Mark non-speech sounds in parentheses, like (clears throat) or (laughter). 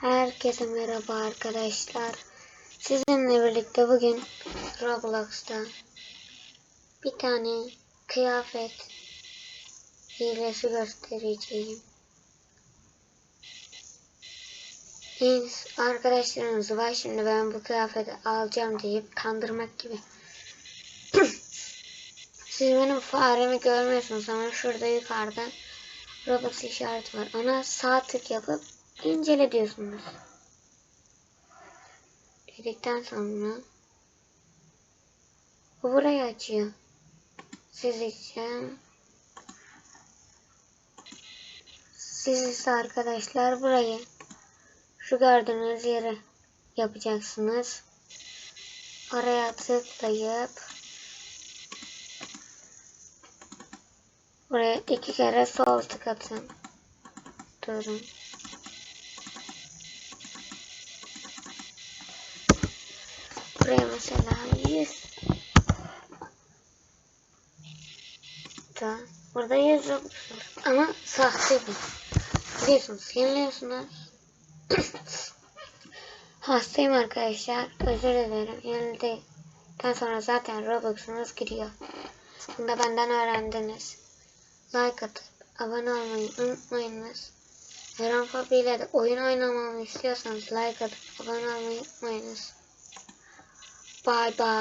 Herkese merhaba arkadaşlar. Sizinle birlikte bugün Roblox'ta bir tane kıyafet hilesi göstereceğim. Biz arkadaşlarımız var şimdi ben bu kıyafeti alacağım deyip kandırmak gibi. (clears throat) Siz benim faremi görmüyorsunuz ama şurada yukarıda Roblox işareti var. Ona sağ tık yapıp incele diyorsunuz. Dedikten sonra bu burayı açıyor. Siz için siz ise arkadaşlar burayı şu gördüğünüz yere yapacaksınız. Oraya tıklayıp buraya iki kere sol tık atın. Durun. Buraya mesela 100 da burada 100 Robux var. Ama sahte bir. Biliyorsunuz yeniliyorsunuz. (coughs) Hastayım arkadaşlar. Özür dilerim. Yenildikten sonra zaten Robux'unuz gidiyor. Bunu da benden öğrendiniz. Like atıp abone olmayı unutmayınız. Eren Fabi ile de oyun oynamamı istiyorsanız like atıp abone olmayı unutmayınız. 拜拜。